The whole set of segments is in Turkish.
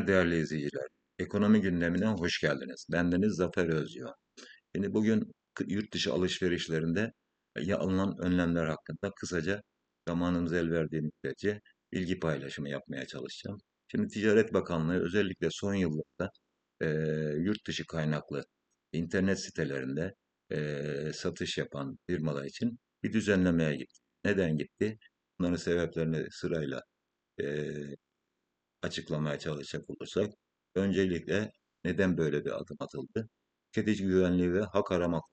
günler değerli izleyiciler. Ekonomi gündemine hoş geldiniz. Bendeniz Zafer Özyoğan. Şimdi bugün yurt dışı alışverişlerinde ya alınan önlemler hakkında kısaca zamanımız el verdiği müddetçe bilgi paylaşımı yapmaya çalışacağım. Şimdi Ticaret Bakanlığı özellikle son yıllarda eee, yurt dışı kaynaklı internet sitelerinde eee, satış yapan firmalar için bir düzenlemeye gitti. Neden gitti? Bunların sebeplerini sırayla eee, açıklamaya çalışacak olursak, öncelikle neden böyle bir adım atıldı? Tüketici güvenliği ve hak aramak.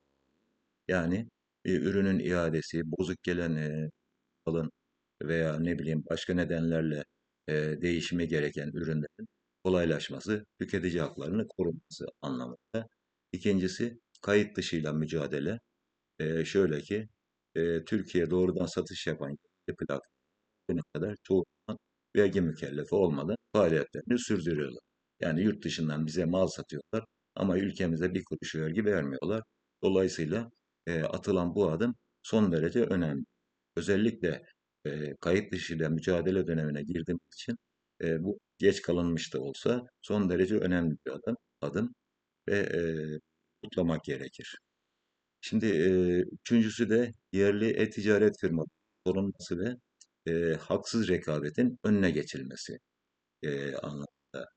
Yani bir ürünün iadesi, bozuk gelen e, alın veya ne bileyim başka nedenlerle e, değişimi gereken ürünlerin kolaylaşması, tüketici haklarını korunması anlamında. İkincisi, kayıt dışıyla mücadele. E, şöyle ki, e, Türkiye doğrudan satış yapan plak bugüne kadar çoğu zaman vergi mükellefi olmadan faaliyetlerini sürdürüyorlar. Yani yurt dışından bize mal satıyorlar ama ülkemize bir kuruş vergi vermiyorlar. Dolayısıyla e, atılan bu adım son derece önemli. Özellikle e, kayıt dışıyla mücadele dönemine girdiğimiz için e, bu geç kalınmış da olsa son derece önemli bir adım, adım ve e, kutlamak gerekir. Şimdi e, üçüncüsü de yerli e-ticaret firmaları korunması ve e, haksız rekabetin önüne geçilmesi e, anlamında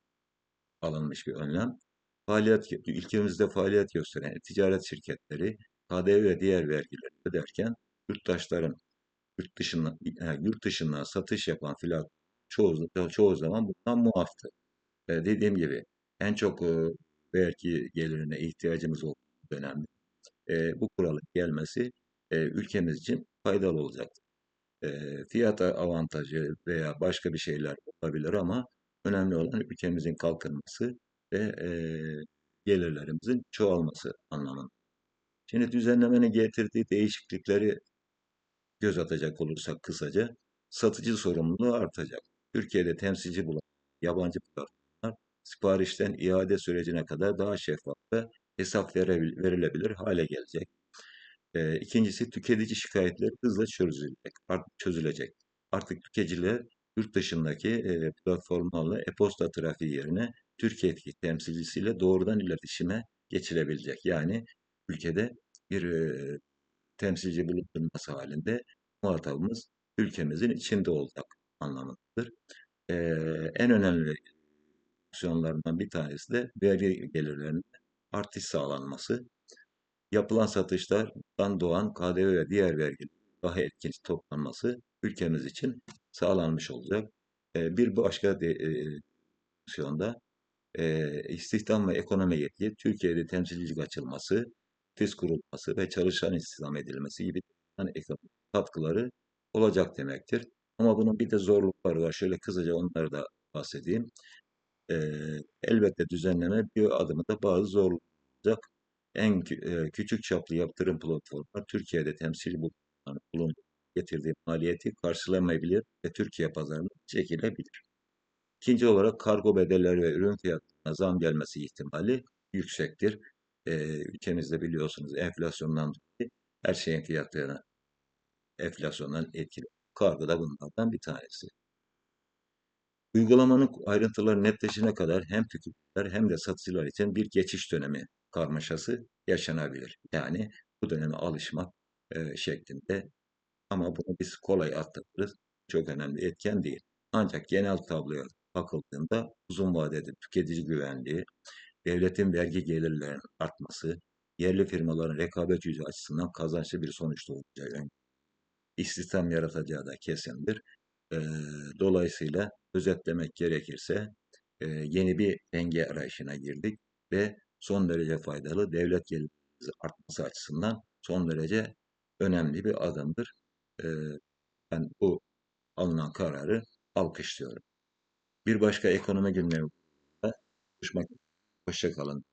alınmış bir önlem. Faaliyet, ülkemizde faaliyet gösteren ticaret şirketleri KDV ve diğer vergileri öderken yurttaşların yurt dışından, yani yurt dışından satış yapan filan çoğu, çoğu zaman bundan muaftı. E, dediğim gibi en çok e, vergi gelirine ihtiyacımız olduğu dönemde e, bu kuralın gelmesi e, ülkemiz için faydalı olacaktır. E, fiyat avantajı veya başka bir şeyler olabilir ama önemli olan ülkemizin kalkınması ve e, gelirlerimizin çoğalması anlamında. Şimdi düzenlemenin getirdiği değişiklikleri göz atacak olursak kısaca satıcı sorumluluğu artacak. Türkiye'de temsilci bulan yabancı platformlar siparişten iade sürecine kadar daha şeffaf ve hesap verilebilir hale gelecek. E, ikincisi tüketici şikayetleri hızla çözülecek. Artık çözülecek. Artık tüketiciler yurt dışındaki e, platformlarla e-posta trafiği yerine Türkiye'deki temsilcisiyle doğrudan iletişime geçilebilecek. Yani ülkede bir e, temsilci bulundurması halinde muhatabımız ülkemizin içinde olacak anlamındadır. E, en önemli opsiyonlarından bir tanesi de vergi gelirlerinin artış sağlanması. Yapılan satışlardan doğan KDV ve diğer vergilerin daha etkin toplanması ülkemiz için sağlanmış olacak. Bir başka de, e, istihdam ve ekonomi yetki, Türkiye'de temsilcilik açılması, ofis kurulması ve çalışan istihdam edilmesi gibi ekonomik katkıları olacak demektir. Ama bunun bir de zorlukları var. Şöyle kısaca onları da bahsedeyim. E, elbette düzenleme bir adımda bazı zorluklar olacak. En e, küçük çaplı yaptırım platformlar Türkiye'de temsil bulunan bulun getirdiği maliyeti karşılamayabilir ve Türkiye pazarına çekilebilir. İkinci olarak kargo bedelleri ve ürün fiyatlarına zam gelmesi ihtimali yüksektir. E, ülkemizde biliyorsunuz enflasyondan dolayı her şeyin fiyatlarına enflasyondan etkili. Kargo da bunlardan bir tanesi. Uygulamanın ayrıntıları netleşene kadar hem tüketiciler hem de satıcılar için bir geçiş dönemi karmaşası yaşanabilir. Yani bu döneme alışmak e, şeklinde ama bunu biz kolay atlatırız. Çok önemli etken değil. Ancak genel tabloya bakıldığında uzun vadede tüketici güvenliği, devletin vergi gelirlerinin artması, yerli firmaların rekabet gücü açısından kazançlı bir sonuç doğuracağı, istihdam yaratacağı da kesindir. Ee, dolayısıyla özetlemek gerekirse e, yeni bir denge arayışına girdik ve son derece faydalı devlet gelirimizi artması açısından son derece önemli bir adımdır. Ee, ben bu alınan kararı alkışlıyorum. Bir başka ekonomi gündeminde görüşmek üzere. Hoşça kalın.